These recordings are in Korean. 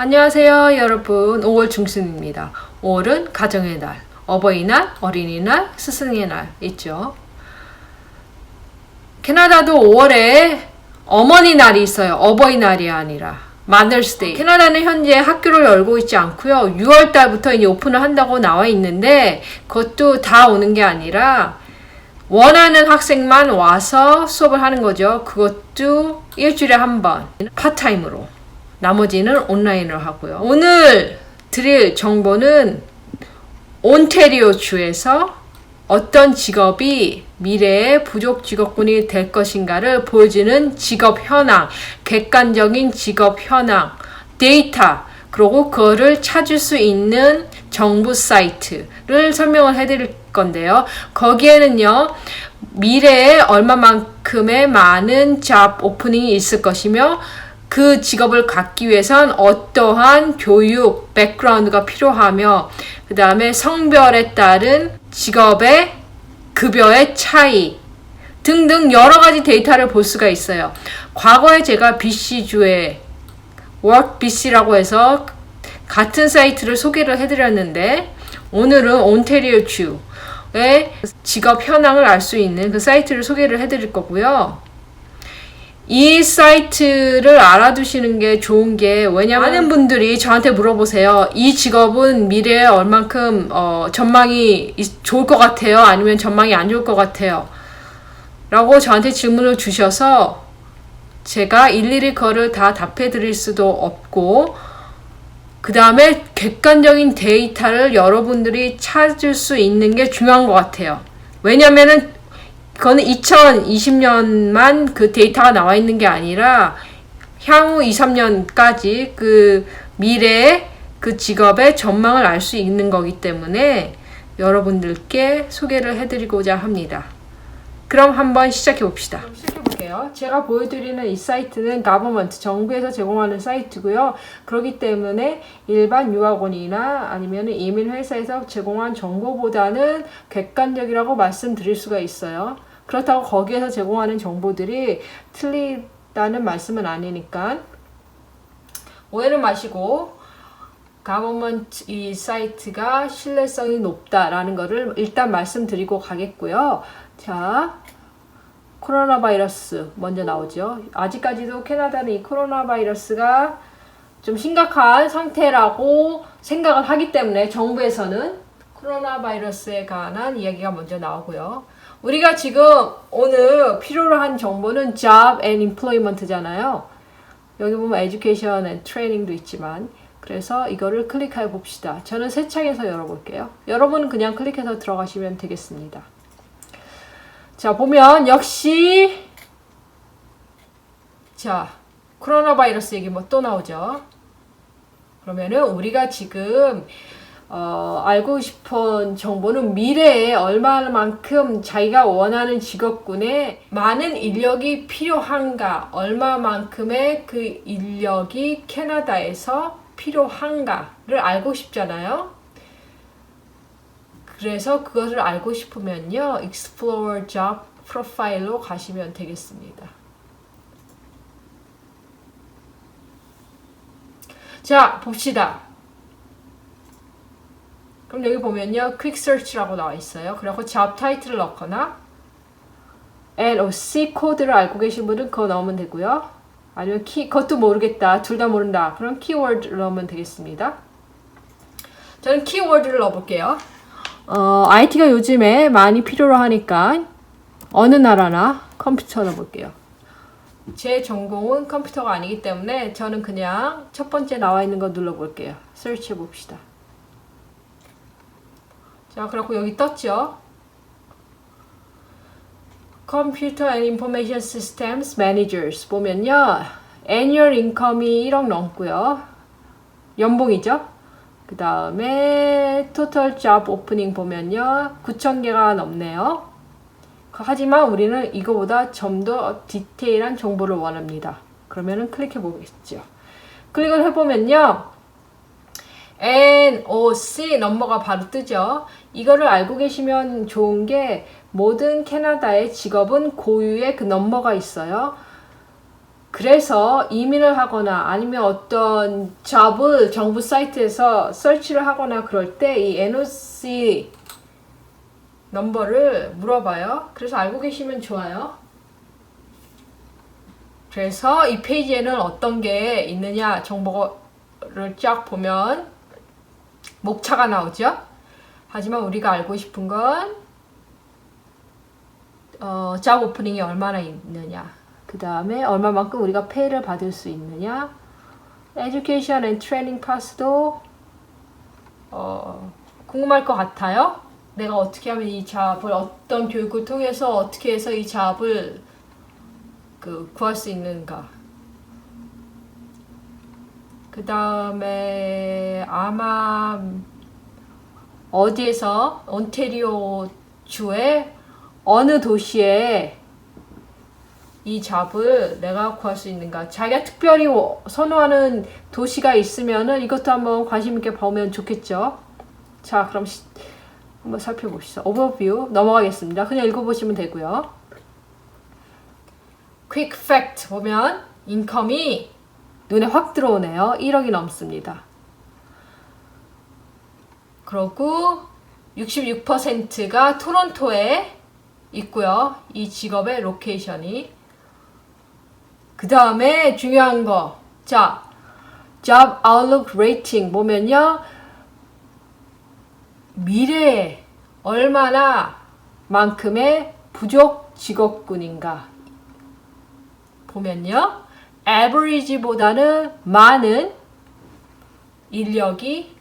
안녕하세요, 여러분. 5월 중순입니다. 5월은 가정의 날, 어버이날, 어린이날, 스승의 날 있죠. 캐나다도 5월에 어머니 날이 있어요. 어버이날이 아니라. Day. 캐나다는 현재 학교를 열고 있지 않고요. 6월 달부터 이제 오픈을 한다고 나와 있는데 그것도 다 오는 게 아니라 원하는 학생만 와서 수업을 하는 거죠. 그것도 일주일에 한 번, 파타임으로. 나머지는 온라인으로 하고요. 오늘 드릴 정보는 온테리오 주에서 어떤 직업이 미래의 부족 직업군이 될 것인가를 보여주는 직업 현황, 객관적인 직업 현황, 데이터, 그리고 그거를 찾을 수 있는 정부 사이트를 설명을 해드릴 건데요. 거기에는요, 미래에 얼마만큼의 많은 잡 오프닝이 있을 것이며, 그 직업을 갖기 위해선 어떠한 교육, 백그라운드가 필요하며, 그 다음에 성별에 따른 직업의 급여의 차이 등등 여러 가지 데이터를 볼 수가 있어요. 과거에 제가 BC주에 Work BC라고 해서 같은 사이트를 소개를 해드렸는데 오늘은 온테리오 주의 직업 현황을 알 수 있는 그 사이트를 소개를 해드릴 거고요. 이 사이트를 알아두시는 게 좋은 게 왜냐면 많은 분들이 저한테 물어보세요. 이 직업은 미래에 얼만큼 어, 전망이 있- 좋을 것 같아요? 아니면 전망이 안 좋을 것 같아요? 라고 저한테 질문을 주셔서 제가 일일이 그거를 다 답해 드릴 수도 없고 그 다음에 객관적인 데이터를 여러분들이 찾을 수 있는 게 중요한 것 같아요. 왜냐면은 그거는 2020년만 그 데이터가 나와 있는 게 아니라 향후 2, 3년까지 그 미래의 그 직업의 전망을 알 수 있는 거기 때문에 여러분들께 소개를 해드리고자 합니다. 그럼 한번 시작해 봅시다. 시작해 볼게요. 제가 보여드리는 이 사이트는 가버먼트 정부에서 제공하는 사이트고요. 그렇기 때문에 일반 유학원이나 아니면 이민 회사에서 제공한 정보보다는 객관적이라고 말씀드릴 수가 있어요. 그렇다고 거기에서 제공하는 정보들이 틀리다는 말씀은 아니니까 오해는 마시고 가버먼트 이 사이트가 신뢰성이 높다라는 거를 일단 말씀드리고 가겠고요. 자, 코로나 바이러스 먼저 나오죠. 아직까지도 캐나다는 이 코로나 바이러스가 좀 심각한 상태라고 생각을 하기 때문에 정부에서는 코로나 바이러스에 관한 이야기가 먼저 나오고요. 우리가 지금 오늘 필요로 한 정보는 job and employment잖아요. 여기 보면 education and training도 있지만 그래서 이거를 클릭해 봅시다. 저는 새 창에서 열어볼게요. 여러분은 그냥 클릭해서 들어가시면 되겠습니다. 자, 보면 역시 자, 코로나 바이러스 얘기 뭐 또 나오죠. 그러면은 우리가 지금 어, 알고 싶은 정보는 미래에 얼마만큼 자기가 원하는 직업군에 많은 인력이 필요한가, 얼마만큼의 그 인력이 캐나다에서 필요한가를 알고 싶잖아요. 그래서 그것을 알고 싶으면요, Explore Job 프로파일로 가시면 되겠습니다. 자, 봅시다. 그럼 여기 보면요, Quick Search라고 나와 있어요. 그리고 Job 타이틀을 넣거나 LOC 코드를 알고 계신 분은 그거 넣으면 되고요. 아니면 키, 그것도 모르겠다. 둘 다 모른다. 그럼 키워드를 넣으면 되겠습니다. 저는 키워드를 넣어볼게요. 어, IT가 요즘에 많이 필요로 하니까 어느 나라나 컴퓨터 넣어볼게요. 제 전공은 컴퓨터가 아니기 때문에 저는 그냥 첫 번째 나와 있는 거 눌러볼게요. 설치해 봅시다. 자, 그렇고 여기 떴죠? Computer and Information Systems Managers 보면요. Annual Income이 1억 넘고요. 연봉이죠? 그 다음에 Total Job Opening 보면요. 9천 개가 넘네요. 하지만 우리는 이거보다 좀 더 디테일한 정보를 원합니다. 그러면은 클릭해 보겠죠. 클릭을 해보면요. NOC 넘버가 바로 뜨죠. 이거를 알고 계시면 좋은 게 모든 캐나다의 직업은 고유의 그 넘버가 있어요. 그래서 이민을 하거나 아니면 어떤 잡을 정부 사이트에서 설치를 하거나 그럴 때 이 NOC 넘버를 물어봐요. 그래서 알고 계시면 좋아요. 그래서 이 페이지에는 어떤 게 있느냐 정보를 쫙 보면 목차가 나오죠. 하지만 우리가 알고 싶은 건 어, 잡 오프닝이 얼마나 있느냐. 그 다음에 얼마만큼 우리가 페이를 받을 수 있느냐. Education and Training Pass도 어, 궁금할 것 같아요. 내가 어떻게 하면 이 잡을 어떤 교육을 통해서 어떻게 해서 이 잡을 그 구할 수 있는가. 그 다음에 아마 어디에서 온테리오 주의 어느 도시에 이 잡을 내가 구할 수 있는가. 자기가 특별히 선호하는 도시가 있으면은 이것도 한번 관심 있게 보면 좋겠죠. 자, 그럼 시, 한번 살펴봅시다. 오버뷰 넘어가겠습니다. 그냥 읽어보시면 되고요. quick fact 보면 인컴이 눈에 확 들어오네요. 1억이 넘습니다. 그리고 66%가 토론토에 있고요. 이 직업의 로케이션이. 그 다음에 중요한 거. 자, Job Outlook Rating 보면요. 미래에 얼마나 만큼의 부족 직업군인가 보면요. Average보다는 많은 인력이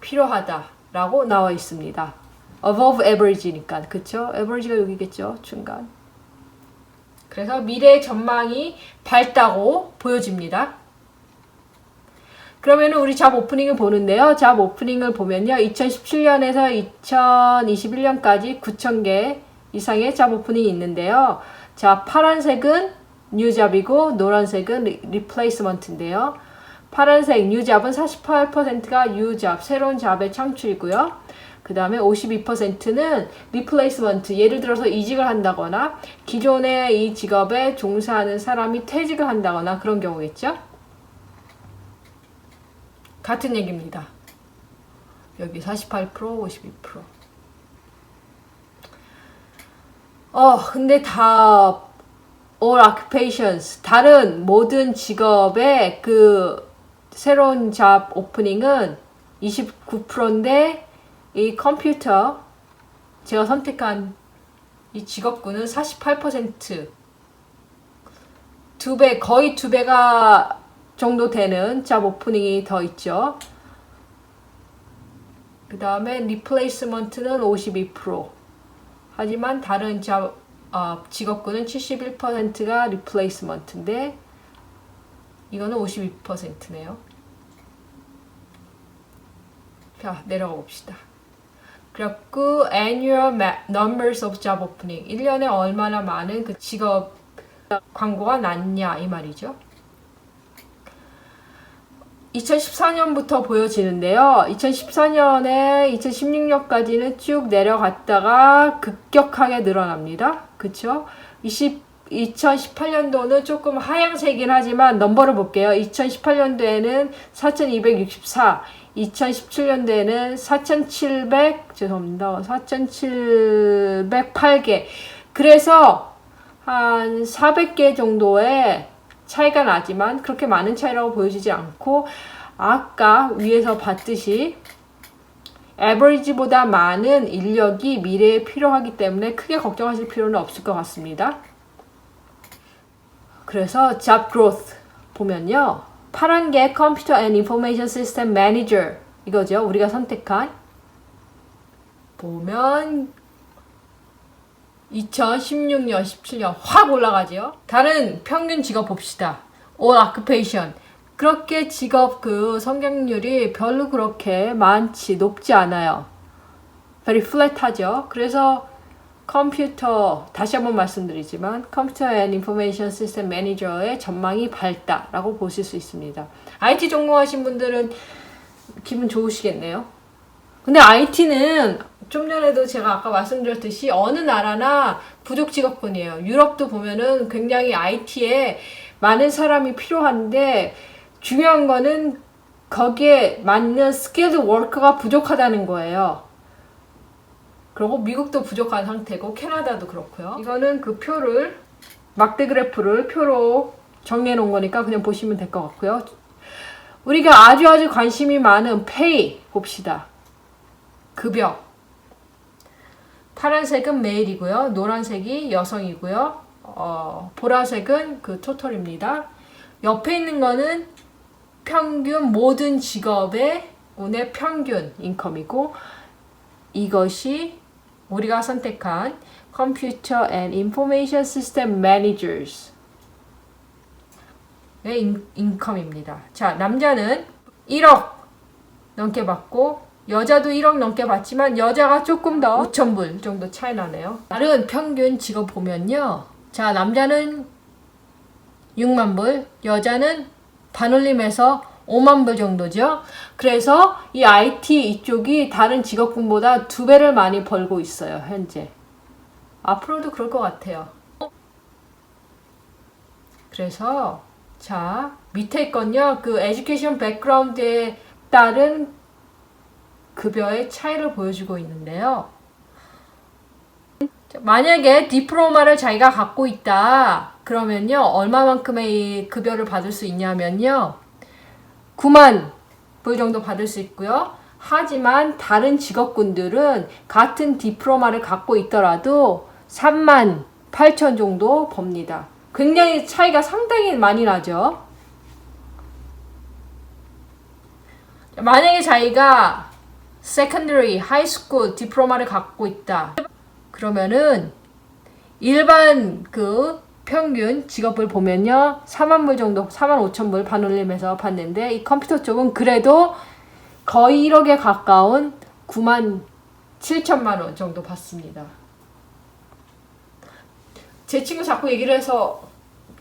필요하다라고 나와 있습니다. above average니까 그쵸? average가 여기겠죠 중간. 그래서 미래의 전망이 밝다고 보여집니다. 그러면 우리 잡 오프닝을 보는데요. 잡 오프닝을 보면요. 2017년에서 2021년까지 9,000개 이상의 잡 오프닝이 있는데요. 자, 파란색은 뉴잡이고 노란색은 리플레이스먼트인데요. 파란색 뉴잡은 48%가 유잡, 새로운 잡의 창출이고요. 그 다음에 52%는 리플레이스먼트, 예를 들어서 이직을 한다거나 기존의 이 직업에 종사하는 사람이 퇴직을 한다거나 그런 경우겠죠. 같은 얘기입니다. 여기 48%, 52%. 어, 근데 다 all occupations 다른 모든 직업의 그 새로운 잡 오프닝은 29%인데 이 컴퓨터 제가 선택한 이 직업군은 48%두 배, 거의 두 배가 정도 되는 잡 오프닝이 더 있죠. 그 다음에 리플레이스먼트는 52%. 하지만 다른 잡 어, 직업군은 71%가 리플레이스먼트인데 이거는 52%네요. 자, 내려가 봅시다. 그래갖고 annual numbers of job opening 1년에 얼마나 많은 그 직업 광고가 났냐 이 말이죠. 2014년부터 보여지는데요. 2014년에 2016년까지는 쭉 내려갔다가 급격하게 늘어납니다. 그쵸? 20, 2018년도는 조금 하향세긴 하지만 넘버를 볼게요. 2018년도에는 4264, 2017년도에는 4700, 죄송합니다. 4708개. 그래서 한 400개 정도의 차이가 나지만 그렇게 많은 차이라고 보여지지 않고 아까 위에서 봤듯이 에버리지보다 많은 인력이 미래에 필요하기 때문에 크게 걱정하실 필요는 없을 것 같습니다. 그래서 job growth 보면요. 파란 게 Computer and Information System Manager 이거죠. 우리가 선택한 보면 2016년, 17년 확 올라가지요. 다른 평균 직업 봅시다. all occupation. 그렇게 직업 그 성장률이 별로 그렇게 많지 높지 않아요. very flat하죠. 그래서 컴퓨터 다시 한번 말씀드리지만 컴퓨터 앤 인포메이션 시스템 매니저의 전망이 밝다라고 보실 수 있습니다. IT 전공하신 분들은 기분 좋으시겠네요. 근데 IT는 좀 전에도 제가 아까 말씀드렸듯이 어느 나라나 부족 직업군이에요. 유럽도 보면은 굉장히 IT에 많은 사람이 필요한데 중요한 거는 거기에 맞는 스킬드 워커가 부족하다는 거예요. 그리고 미국도 부족한 상태고 캐나다도 그렇고요. 이거는 그 표를 막대 그래프를 표로 정리해 놓은 거니까 그냥 보시면 될 것 같고요. 우리가 아주 아주 관심이 많은 페이 봅시다. 급여. 파란색은 메일이고요. 노란색이 여성이고요. 어, 보라색은 그 토털입니다. 옆에 있는 거는 평균 모든 직업의 운의 평균 인컴이고 이것이 우리가 선택한 Computer and Information System Managers 의 인, 인컴입니다. 자, 남자는 1억 넘게 받고 여자도 1억 넘게 받지만 여자가 조금 더 5천 불 정도 차이 나네요. 다른 평균 직업 보면요. 자, 남자는 6만 불, 여자는 반올림에서 5만 불 정도죠. 그래서 이 IT 이쪽이 다른 직업군보다 두 배를 많이 벌고 있어요, 현재. 앞으로도 그럴 것 같아요. 그래서 자 밑에 건요 그 에듀케이션 백그라운드에 따른 급여의 차이를 보여주고 있는데요. 자, 만약에 디플로마를 자기가 갖고 있다 그러면요 얼마만큼의 이 급여를 받을 수 있냐면요 9만 불 정도 받을 수 있고요. 하지만 다른 직업군들은 같은 디플로마를 갖고 있더라도 3만 8천 정도 법니다. 굉장히 차이가 상당히 많이 나죠. 만약에 자기가 secondary, high school 디플로마를 갖고 있다. 그러면은 일반 그 평균 직업을 보면요. 4만 불 정도, 4만 5천 불 반올림에서 받는데 이 컴퓨터 쪽은 그래도 거의 1억에 가까운 9만 7천만 원 정도 받습니다. 제 친구 자꾸 얘기를 해서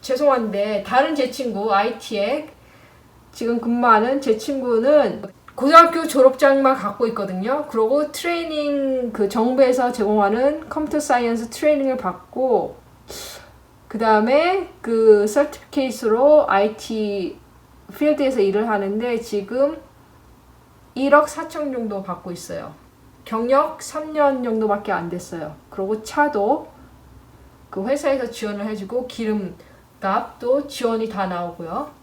죄송한데 다른 제 친구 IT에 지금 근무하는 제 친구는 고등학교 졸업장만 갖고 있거든요. 그리고 트레이닝 그 정부에서 제공하는 컴퓨터 사이언스 트레이닝을 받고 그 다음에 그 서티피케이트로 IT 필드에서 일을 하는데 지금 1억 4천 정도 받고 있어요. 경력 3년 정도밖에 안 됐어요. 그리고 차도 그 회사에서 지원을 해주고 기름값도 지원이 다 나오고요.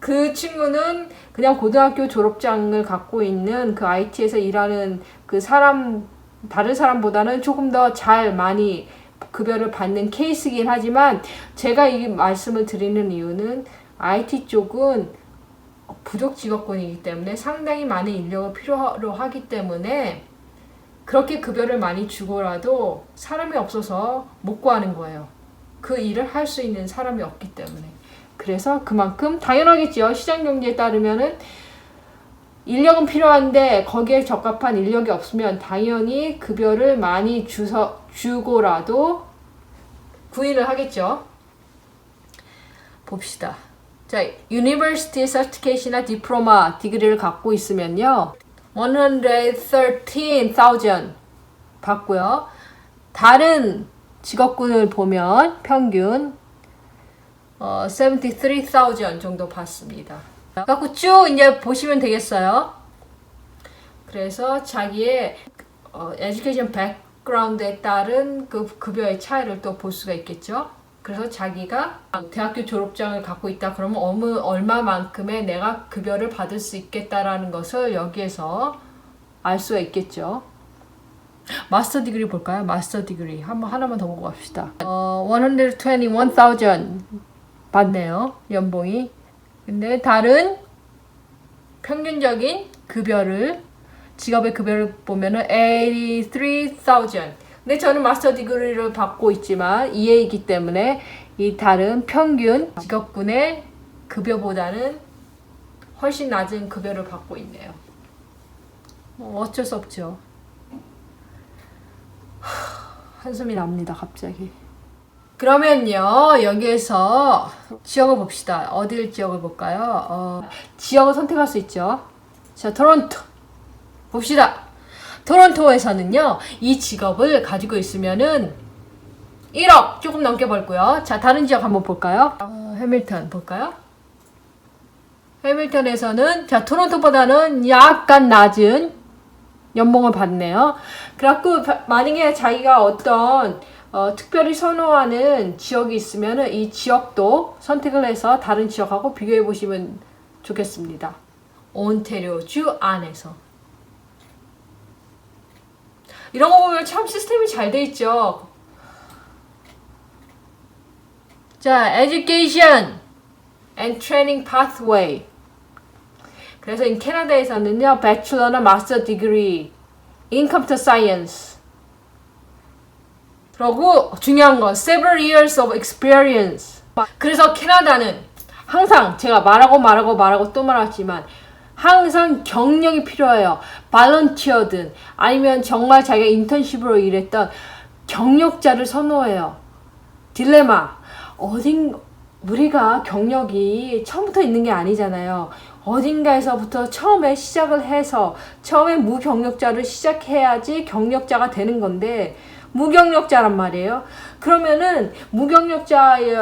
그 친구는 그냥 고등학교 졸업장을 갖고 있는 그 IT에서 일하는 그 사람 다른 사람보다는 조금 더 잘 많이 급여를 받는 케이스긴 하지만 제가 이 말씀을 드리는 이유는 IT 쪽은 부족 직업군이기 때문에 상당히 많은 인력을 필요로 하기 때문에 그렇게 급여를 많이 주고라도 사람이 없어서 못 구하는 거예요. 그 일을 할 수 있는 사람이 없기 때문에. 그래서 그만큼 당연하겠지요. 시장 경제에 따르면은 인력은 필요한데 거기에 적합한 인력이 없으면 당연히 급여를 많이 주서 주고라도 구인을 하겠죠. 봅시다. 자, 유니버시티 서티케이션이나 디플로마 디그리를 갖고 있으면요. 113,000 받고요. 다른 직업군을 보면 평균 어, 73,000 정도 받습니다. 갖고 쭉 이제 보시면 되겠어요. 그래서 자기의 어, 에듀케이션 백그라운드에 따른 그 급여의 차이를 또 볼 수가 있겠죠. 그래서 자기가 대학교 졸업장을 갖고 있다 그러면 어느 얼마만큼의 내가 급여를 받을 수 있겠다라는 것을 여기에서 알 수가 있겠죠. 마스터 디그리 볼까요? 마스터 디그리 한번 하나만 더 보고 갑시다. 어, 121,000 받네요. 연봉이. 근데 다른 평균적인 급여를 직업의 급여를 보면은 83,000. 근데 저는 마스터 디그리를 받고 있지만 EA이기 때문에 이 다른 평균 직업군의 급여보다는 훨씬 낮은 급여를 받고 있네요. 뭐 어쩔 수 없죠. 한숨이 납니다, 갑자기. 그러면요, 여기에서 지역을 봅시다. 어딜 지역을 볼까요? 어, 지역을 선택할 수 있죠. 자, 토론토. 봅시다. 토론토에서는요, 이 직업을 가지고 있으면은 1억 조금 넘게 벌고요. 자, 다른 지역 한번 볼까요? 어, 해밀턴 볼까요? 해밀턴에서는 자, 토론토보다는 약간 낮은 연봉을 받네요. 그래갖고 바- 만약에 자기가 어떤 어, 특별히 선호하는 지역이 있으면은 이 지역도 선택을 해서 다른 지역하고 비교해 보시면 좋겠습니다. 온테리오 주 안에서. 이런 거 보면 참 시스템이 잘 돼 있죠. 자, education and training pathway. 그래서 이 캐나다에서는요, bachelor나 master degree in computer science. 그리고 중요한 건 several years of experience. 그래서 캐나다는 항상 제가 말하고 말하고 말하고 또 말하지만 항상 경력이 필요해요. 발런티어든 아니면 정말 자기가 인턴십으로 일했던 경력자를 선호해요. 딜레마. 어딘 우리가 경력이 처음부터 있는 게 아니잖아요. 어딘가에서부터 처음에 시작을 해서 처음에 무경력자를 시작해야지 경력자가 되는 건데 무경력자란 말이에요. 그러면은 무경력자의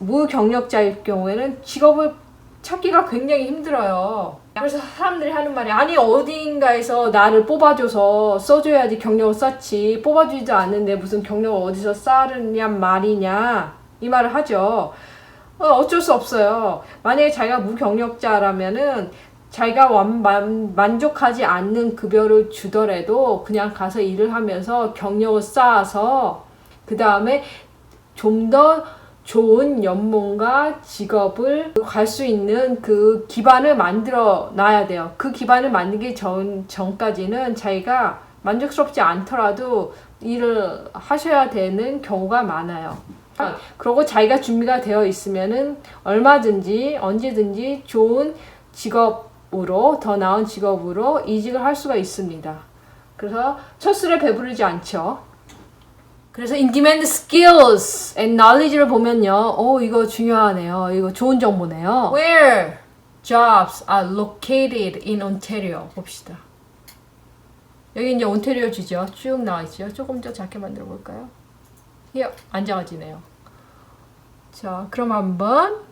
무경력자일 경우에는 직업을 찾기가 굉장히 힘들어요. 그래서 사람들이 하는 말이 아니 어딘가에서 나를 뽑아줘서 써줘야지 경력을 쌓지 뽑아주지도 않는데 무슨 경력을 어디서 쌓으냔 말이냐 이 말을 하죠. 어, 어쩔 수 없어요. 만약에 자기가 무경력자라면은 자기가 완, 만, 만족하지 않는 급여를 주더라도 그냥 가서 일을 하면서 경력을 쌓아서 그 다음에 좀 더 좋은 연봉과 직업을 갈 수 있는 그 기반을 만들어 놔야 돼요. 그 기반을 만들기 전, 전까지는 자기가 만족스럽지 않더라도 일을 하셔야 되는 경우가 많아요. 그리고 자기가 준비가 되어 있으면은 얼마든지 언제든지 좋은 직업 으로 더 나은 직업으로 이직을 할 수가 있습니다. 그래서 첫술에 배부르지 않죠. 그래서 demand skills and knowledge를 보면요. 오, 이거 중요하네요. 이거 좋은 정보네요. Where jobs are located in Ontario. 봅시다. 여기 이제 온테리오 주죠. 쭉 나와 있죠. 조금 더 작게 만들어 볼까요? 예, 안 작아지네요. 자, 그럼 한번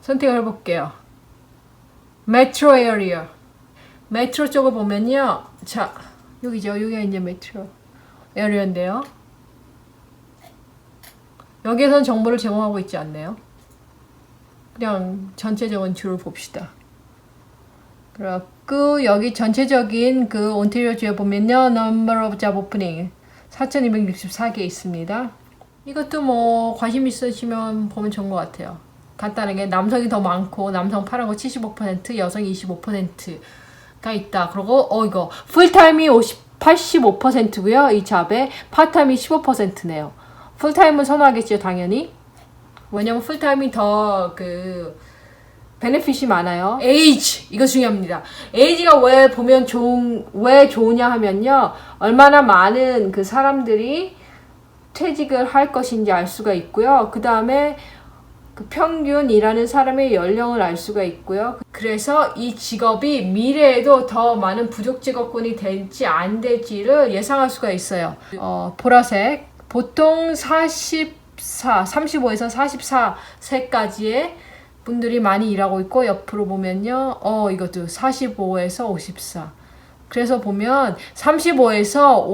선택을 해볼게요. 메트로 에어리어. 메트로 쪽을 보면요. 자, 여기죠. 여기가 이제 메트로 에어리어인데요. 여기에선 정보를 제공하고 있지 않네요. 그냥 전체적인 줄을 봅시다. 그리고 여기 전체적인 그 온테리오 주에 보면요. Number of job opening 4,264개 있습니다. 이것도 뭐 관심 있으시면 보면 좋은 것 같아요. 간단하게 남성이 더 많고 남성 파란 거75% 여성이 25%가 있다. 그리고 어 이거 풀타임이 50 85%고요. 이 잡에 파타임이 15%네요. 풀타임은 선호하겠죠, 당연히. 왜냐면 풀타임이 더 그 베네핏이 많아요. 에이지 이거 중요합니다. 에이지가 왜 보면 좋은 왜 좋으냐 하면요. 얼마나 많은 그 사람들이 퇴직을 할 것인지 알 수가 있고요. 그 다음에 그 평균 일하는 사람의 연령을 알 수가 있고요. 그래서 이 직업이 미래에도 더 많은 부족 직업군이 될지 안 될지를 예상할 수가 있어요. 어, 보라색 보통 44, 35에서 44세까지의 분들이 많이 일하고 있고 옆으로 보면요. 어, 이것도 45에서 54. 그래서 보면 35에서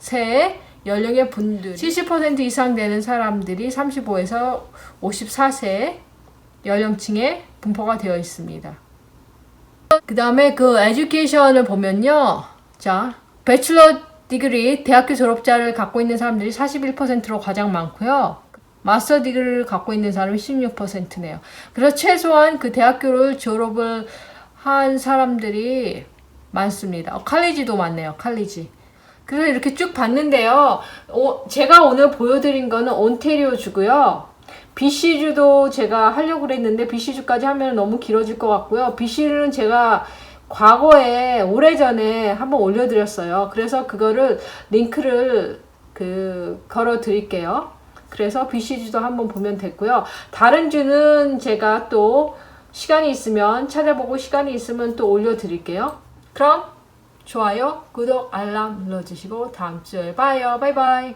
54세의 연령의 분들 70% 이상 되는 사람들이 35에서 54세 연령층에 분포가 되어 있습니다. 그 다음에 그 에듀케이션을 보면요. 자, 배출러 디그리 대학교 졸업자를 갖고 있는 사람들이 41%로 가장 많고요. 마스터 디그리를 갖고 있는 사람이 16%네요. 그래서 최소한 그 대학교를 졸업을 한 사람들이 많습니다. 어, 칼리지도 많네요. 칼리지. 그래서 이렇게 쭉 봤는데요. 어, 제가 오늘 보여드린 거는 온테리오 주고요. BC주도 제가 하려고 그랬는데 BC주까지 하면 너무 길어질 것 같고요. BC주는 제가 과거에 오래전에 한번 올려드렸어요. 그래서 그거를 링크를 그 걸어 드릴게요. 그래서 BC주도 한번 보면 됐고요. 다른 주는 제가 또 시간이 있으면 찾아보고 시간이 있으면 또 올려 드릴게요. 그럼 좋아요, 구독, 알람 눌러주시고 다음 주에 봐요. 바이바이.